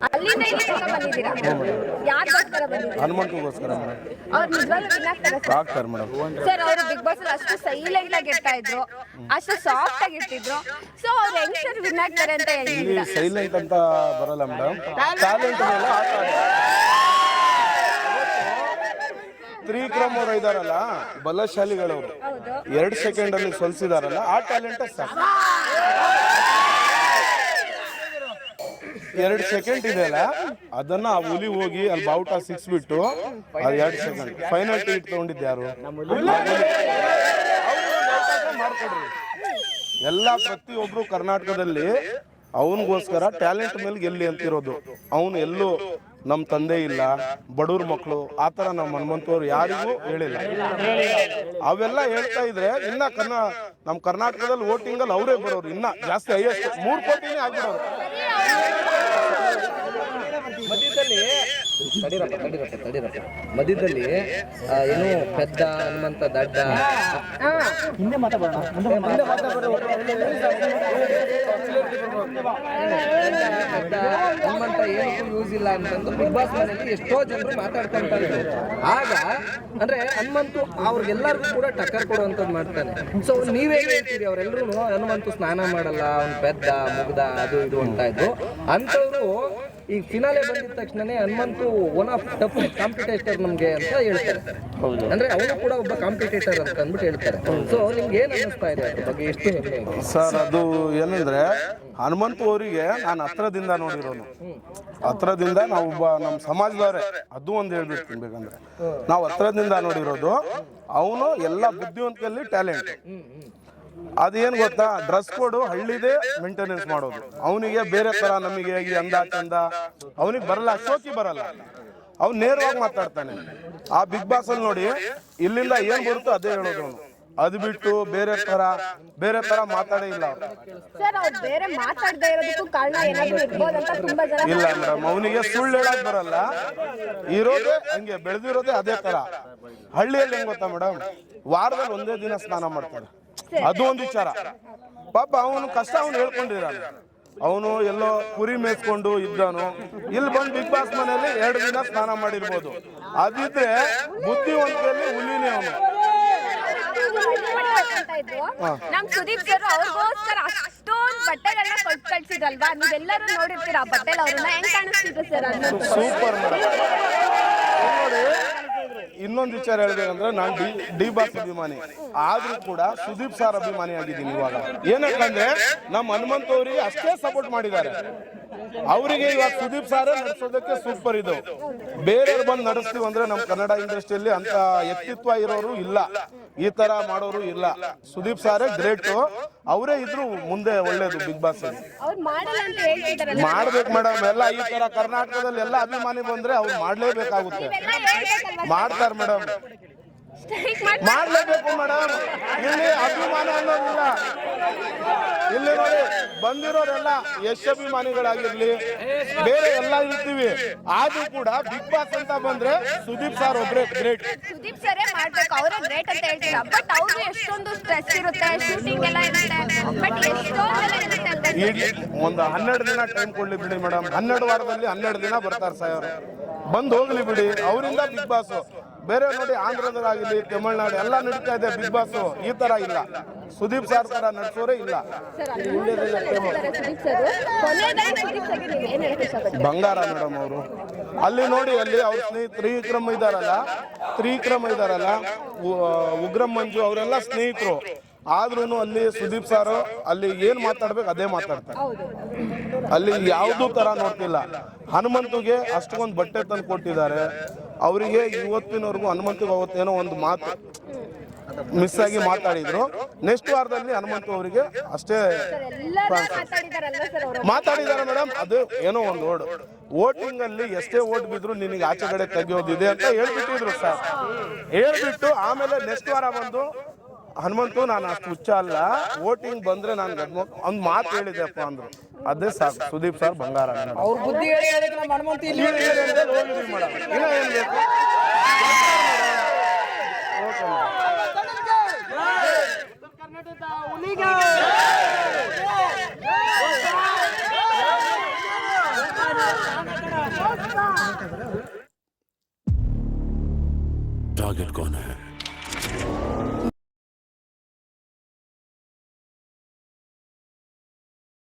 ಅಲ್ಲಿಂದ ಇಲ್ಲಿ ಬಂದಿದ್ದೀರಾ? ಯಾರಿಗೋಸ್ಕರ ಬಂದಿದ್ದೀರಾ? ಹನುಮಂತಗೋಸ್ಕರ ಅವ್ರು ನಿಜವಾಗ್ಲೂ ಆಗ್ತಾರೆ ಸರ್ ಆಗ್ತಾರೆ ಮೇಡಮ್. ಸರ್ ಅವರು ಬಿಗ್ ಬಾಸ್ ಅಲ್ಲಿ ಅಷ್ಟು ಸೈಲೆಂಟ್ ಆಗಿ ಇರ್ತಾ ಇದ್ರು ಅಷ್ಟು ಸಾಫ್ಟ್ ಆಗಿ ಇರ್ತಿದ್ರು ಸೊ ಅವ್ರು ಹೆಂಗ್ ಸರ್ ವಿನ್ ಆಗ್ತಾರೆ ಅಂತ ಇಲ್ಲಿ ಸೈಲೆಂಟ್ ಅಂತ ಬರಲ್ಲ ಮೇಡಮ್. ಟ್ಯಾಲೆಂಟ್ ಮೇಲೆ ಆಟ. ತ್ರಿವಿಕ್ರಮ್ ಅವರು ಇದಾರಲ್ಲ ಬಲಶಾಲಿಗಳವರು. ಹೌದು. ಎರಡು ಸೆಕೆಂಡ್ ಅಲ್ಲಿ ಸೋಲ್ಸಿದಾರಲ್ಲ ಆ ಟ್ಯಾಲೆಂಟ್ ಸಾಕು ಎರಡು ಸೆಕೆಂಡ್ ಇದೆಯಲ್ಲ? ಅದನ್ನ ಆ ಹುಲಿ ಹೋಗಿ ಅಲ್ಲಿ ಬಾವುಟ ಸಿಕ್ಸ್ ಬಿಟ್ಟು ಅದು ಎರಡು ಸೆಕೆಂಡ್ ಫೈನಲ್ ಟಿಕೆಟ್ ತಗೊಂಡಿದ್ದು ಯಾರು? ಮಾಡ್ಕೊಡ್ರಿ ಎಲ್ಲ ಪ್ರತಿಯೊಬ್ರು ಕರ್ನಾಟಕದಲ್ಲಿ ಅವನಿಗೋಸ್ಕರ ಟ್ಯಾಲೆಂಟ್ ಮೇಲೆ ಗೆಲ್ಲಿ ಅಂತಿರೋದು. ಅವನು ಎಲ್ಲೂ ನಮ್ಮ ತಂದೆ ಇಲ್ಲ ಬಡವ್ರ ಮಕ್ಕಳು ಆ ಥರ ನಮ್ಮ ಹನುಮಂತವ್ರು ಯಾರಿಗೂ ಹೇಳಿಲ್ಲ. ಅವೆಲ್ಲ ಹೇಳ್ತಾ ಇದ್ರೆ ಇನ್ನ ಕರ್ನ ನಮ್ಮ ಕರ್ನಾಟಕದಲ್ಲಿ ವೋಟಿಂಗಲ್ಲಿ ಅವರೇ ಬರೋರು. ಇನ್ನ ಜಾಸ್ತಿ ಹೈಯೆಸ್ಟ್ ಮೂರು ಕೋಟಿನೇ ಆಗ್ಬಿಡೋರು. ಮಧ್ಯದಲ್ಲಿ ತಡಿರಪ್ಪ ತಡಿರಪ್ಪ ತಡಿರಪ್ಪ ಮಧ್ಯದಲ್ಲಿ ಏನು ಪೆದ್ದ ಹನುಮಂತ ದಡ್ಡ. ಹಿಂದೆ ಮಾತಾಡೋಣ ಹನುಮಂತ ಏನಕ್ಕೂ ಯೂಸ್ ಇಲ್ಲ ಅಂತಂದು ಬಿಗ್ ಬಾಸ್ ಮನೆಯಲ್ಲಿ ಎಷ್ಟೋ ಜನರು ಮಾತಾಡ್ತಾ ಇರ್ತಾರೆ. ಆಗ ಅಂದ್ರೆ ಹನುಮಂತು ಅವ್ರಿಗೆಲ್ಲರಿಗೂ ಕೂಡ ಟಕ್ಕರ್ ಕೊಡುವಂಥದ್ದು ಮಾಡ್ತಾನೆ. ಸೊ ನೀವೇ ಹೇಳ್ತೀರಿ ಅವರೆಲ್ಲರೂ ಹನುಮಂತು ಸ್ನಾನ ಮಾಡಲ್ಲ ಅವ್ನು ಪೆದ್ದ ಮುಗ್ದ ಅದು ಇದು ಅಂತ ಇದ್ರು ಅಂಥವ್ರು ಈಗ ಫಿನಾಲೆ ಬಂದಿದ ತಕ್ಷಣನೇ Hanumanthu one of tough competitor ನಮಗೆ ಅಂತ ಹೇಳ್ತಾರೆ. ಅಂದ್ರೆ ಅವನು ಕೂಡ ಒಬ್ಬ ಕಾಂಪಿಟೇಟರ್ ಅಂತ ಅಂದ್ಬಿಟ್ಟು ಹೇಳ್ತಾರೆ. ಸೊ ನಿಮ್ಗೆ ಏನ್ ಅನಿಸ್ತಾ ಇದೆ ಅದ್ರ ಬಗ್ಗೆ? ಎಷ್ಟು ಹೆಮ್ಮೆ ಇದೆ? ಸರ್ ಅದು ಏನಂದ್ರೆ ಹನುಮಂತ ಅವರಿಗೆ ನಾನು ಹತ್ರದಿಂದ ನೋಡಿರೋನು. ಹತ್ರದಿಂದ ನಾವು ಒಬ್ಬ ನಮ್ಮ ಸಮಾಜದವರೇ ಅದು ಒಂದು ಹೇಳ್ಬಿಡ್ತೀನಿ ಬೇಕಂದ್ರೆ. ನಾವು ಹತ್ರದಿಂದ ನೋಡಿರೋದು ಅವನು ಎಲ್ಲ ಬುದ್ಧಿವಂತದಲ್ಲಿ ಟ್ಯಾಲೆಂಟ್ ಅದೇನ್ ಗೊತ್ತಾ? ಡ್ರೆಸ್ ಕೋಡು ಹಳ್ಳಿದೇ ಮೇಂಟೆನೆನ್ಸ್ ಮಾಡೋದು. ಅವನಿಗೆ ಬೇರೆ ತರ ನಮಗೆ ಈ ಅಂದ ಚಂದ ಅವನಿಗೆ ಬರಲ್ಲ ಶೋಕಿ ಬರಲ್ಲ. ಅವ್ನು ನೇರವಾಗಿ ಮಾತಾಡ್ತಾನೆ. ಆ ಬಿಗ್ ಬಾಸ್ ಅಲ್ಲಿ ನೋಡಿ ಇಲ್ಲಿಂದ ಏನ್ ಬರುತ್ತೋ ಅದೇ ಹೇಳೋದು ಅವನು. ಅದು ಬಿಟ್ಟು ಬೇರೆ ತರ ಬೇರೆ ತರ ಮಾತಾಡೇ ಇಲ್ಲ ಅವ್ನು. ಸರ್ ಅವ್ರು ಬೇರೆ ಮಾತಾಡದೇ ಇರೋದಕ್ಕೂ ಕಾರಣ ಏನಾದ್ರು ಇರ್ಬೋದಂತ ತುಂಬಾ ಜನ ಇಲ್ಲ ಮೇಡಮ್ ಅವನಿಗೆ ಸುಳ್ಳು ಹೇಳಕ್ ಬರಲ್ಲ. ಇರೋದು ಹಂಗೆ ಬೆಳೆದಿರೋದೇ ಅದೇ ತರ. ಹಳ್ಳಿಯಲ್ಲಿ ಹೆಂಗ್ ಗೊತ್ತಾ ಮೇಡಮ್? ವಾರದಲ್ಲಿ ಒಂದೇ ದಿನ ಸ್ನಾನ ಮಾಡ್ತಾರೆ. ಅದು ಒಂದು ವಿಚಾರ. ಪಾಪ ಅವನು ಕಷ್ಟ ಅವನು ಹೇಳ್ಕೊಂಡಿದ್ದಾನೆ. ಅವನು ಎಲ್ಲೋ ಕುರಿ ಮೇಯಿಸ್ಕೊಂಡು ಇದ್ದಾನು ಇಲ್ಲಿ ಬಂದು ಬಿಗ್ ಬಾಸ್ ಮನೆಯಲ್ಲಿ ಎರಡು ದಿನ ಸ್ನಾನ ಮಾಡಿರ್ಬೋದು. ಅದಿದ್ರೆ ಬುದ್ಧಿವಂತರಲ್ಲಿ ಹುಲಿನೇ ಅವನು. ನಮ್ ಸುದೀಪ್ ಸರ್ ಅವ್ರಿಗೋಸ್ಕರ ಅಷ್ಟೊಂದು ಬಟ್ಟೆಗಳನ್ನ ಕೊಟ್ಟು ಕಳ್ಸಿದ್ರಲ್ವಾ? ನೀವೆಲ್ಲರೂ ನೋಡಿರ್ತೀರಾ ಆ ಬಟ್ಟೆಲ್ ಅವ್ರನ್ನ? ಹೆಂಗ್ ಕಾಣಿಸ್ತಿದ್ರು ಸರ್ ಸೂಪರ್ ಮೇಡಮ್. ನೋಡಿ ಇನ್ನೊಂದು ವಿಚಾರ ಹೇಳ್ಬೇಕಂದ್ರೆ ನಾನು ಡಿ ಡಿ ಬಾಸ್ ಅಭಿಮಾನಿ. ಆದ್ರೂ ಕೂಡ ಸುದೀಪ್ ಸಾರ್ ಅಭಿಮಾನಿ ಆಗಿದ್ದೀನಿ ಇವಾಗ. ಏನಕ್ಕಂದ್ರೆ, ನಮ್ಮ ಹನುಮಂತ ಅವರಿಗೆ ಅಷ್ಟೇ ಸಪೋರ್ಟ್ ಮಾಡಿದ್ದಾರೆ. ಅವರಿಗೆ ಇವಾಗ ಸುದೀಪ್ ಸಾರ ನಡೆಸೋದಕ್ಕೆ ಸೂಪರ್ ಇದು. ಬೇರೆಯವ್ರು ಬಂದು ನಡೆಸ್ತೀವಿ ಅಂದ್ರೆ ನಮ್ಮ ಕನ್ನಡ ಇಂಡಸ್ಟ್ರಿಯಲ್ಲಿ ಅಂತ ವ್ಯಕ್ತಿತ್ವ ಇರೋರು ಇಲ್ಲ. ಈ ತರ ಮಾಡೋರು ಇಲ್ಲ. ಸುದೀಪ್ ಸಾರೇ ಗ್ರೇಟ್ ಅವರೇ ಇದ್ರು ಮುಂದೆ ಒಳ್ಳೇದು ಬಿಗ್ ಬಾಸ್ ಮಾಡ್ಬೇಕು ಮೇಡಮ್ ಎಲ್ಲ ಈ ತರ ಕರ್ನಾಟಕದಲ್ಲಿ ಎಲ್ಲ ಅಭಿಮಾನಿ ಬಂದ್ರೆ ಅವ್ರು ಮಾಡ್ಲೇಬೇಕಾಗುತ್ತೆ. ಮಾಡ್ತಾರೆ ಮೇಡಮ್ ಮಾಡ್ಲೇಬೇಕು ಮೇಡಮ್ ಇಲ್ಲಿ ಅಭಿಮಾನ ಅನ್ನೋದಿಲ್ಲ. ಇಲ್ಲಿ ನೋಡಿ ಬಂದಿರೋರೆಲ್ಲ ಯಶಭಿಮಾನಿಗಳಾಗಿರ್ಲಿ ಬೇರೆ ಎಲ್ಲ ಇರ್ತೀವಿ. ಆದ್ರೂ ಕೂಡ ಬಿಗ್ ಬಾಸ್ ಅಂತ ಬಂದ್ರೆ ಸುದೀಪ್ ಸರ್ ಒಬ್ರೆ ಗ್ರೇಟ್ ಸುದೀಪ್ ಸರೇ ಮಾಡ್ಬೇಕು ಅವರೇ ಗ್ರೇಟ್ ಅಂತ ಹೇಳ್ತೀರಾ ಬಟ್ ಅವ್ರು ಎಷ್ಟೊಂದು ಸ್ಟ್ರೆಸ್ ಇರುತ್ತೆ ಶೂಟಿಂಗ್ ಎಲ್ಲ ಇರುತ್ತೆ. ಬಟ್ ಎಷ್ಟೊಂದೆಲ್ಲ ಇರುತ್ತೆ ಅಂತ ಒಂದು ಹನ್ನೆರಡು ದಿನ ಟೈಮ್ ಕೊಡ್ಲಿ ಬಿಡಿ ಮೇಡಮ್ ಹನ್ನೆರಡು ವಾರದಲ್ಲಿ ಹನ್ನೆರಡು ದಿನ ಬರ್ತಾರೆ ಸರ್ ಬಂದು ಹೋಗ್ಲಿ ಬಿಡಿ ಅವರಿಂದ ಬಿಗ್ ಬಾಸ್. ಬೇರೆ ನೋಡಿ ಆಂಧ್ರದಲ್ಲಾಗಲಿ ತಮಿಳ್ನಾಡು ಎಲ್ಲ ನಡೀತಾ ಇದೆ ಬಿಗ್ ಬಾಸ್. ಈ ತರ ಇಲ್ಲ. ಸುದೀಪ್ ಸರ್ ತರ ನಡೆಸೋರೇ ಇಲ್ಲ. ಬಂಗಾರ ಮೇಡಮ್ ಅವರು. ಅಲ್ಲಿ ನೋಡಿ ಅಲ್ಲಿ ಅವ್ರ ತ್ರಿವಿಕ್ರಮ್ ಇದಾರಲ್ಲ ತ್ರಿವಿಕ್ರಮ್ ಇದಾರಲ್ಲ ಉಗ್ರಂ ಮಂಜು ಅವರೆಲ್ಲ ಸ್ನೇಹಿತರು. ಆದ್ರೂ ಅಲ್ಲಿ ಸುದೀಪ್ ಸಾರು ಅಲ್ಲಿ ಏನ್ ಮಾತಾಡ್ಬೇಕು ಅದೇ ಮಾತಾಡ್ತಾರೆ. ಅಲ್ಲಿ ಯಾವ್ದು ತರ ನೋಡ್ತಿಲ್ಲ. ಹನುಮಂತುಗೆ ಅಷ್ಟೊಂದು ಬಟ್ಟೆ ತಂದು ಕೊಟ್ಟಿದ್ದಾರೆ ಅವರಿಗೆ ಇವತ್ತಿನವರೆಗೂ ಹನುಮಂತಿಗೆ ಅವತ್ತೇನೋ ಒಂದು ಮಾತು ಮಿಸ್ ಆಗಿ ಮಾತಾಡಿದ್ರು. ನೆಕ್ಸ್ಟ್ ವಾರದಲ್ಲಿ ಹನುಮಂತ ಅವರಿಗೆ ಅಷ್ಟೇ ಮಾತಾಡಿದಾರೆ ಮೇಡಮ್ ಅದು ಏನೋ ಒಂದು ವರ್ಡ್ ವೋಟಿಂಗ್ ಅಲ್ಲಿ ಎಷ್ಟೇ ವೋಟ್ ಬಿದ್ರು ನಿನಗೆ ಆಚೆ ಕಡೆ ತೆಗೆಯೋದಿದೆ ಅಂತ ಹೇಳ್ಬಿಟ್ಟಿದ್ರು ಸರ್ ಹೇಳ್ಬಿಟ್ಟು ಆಮೇಲೆ ನೆಕ್ಸ್ಟ್ ವಾರ ಬಂದು ಹನುಮಂತು ನಾನು ಅಷ್ಟು ಹುಚ್ಚ ಅಲ್ಲ. ವೋಟಿಂಗ್ ಬಂದ್ರೆ ನಾನು ಒಂದು ಮಾತು ಹೇಳಿದೆಪ್ಪ ಅಂದ್ರು. ಅದೇ ಸಾಕು. ಸುದೀಪ್ ಸರ್ ಬಂಗಾರ ಅವ್ರ ಬುದ್ಧಿ ಟಾರ್ಗೆಟ್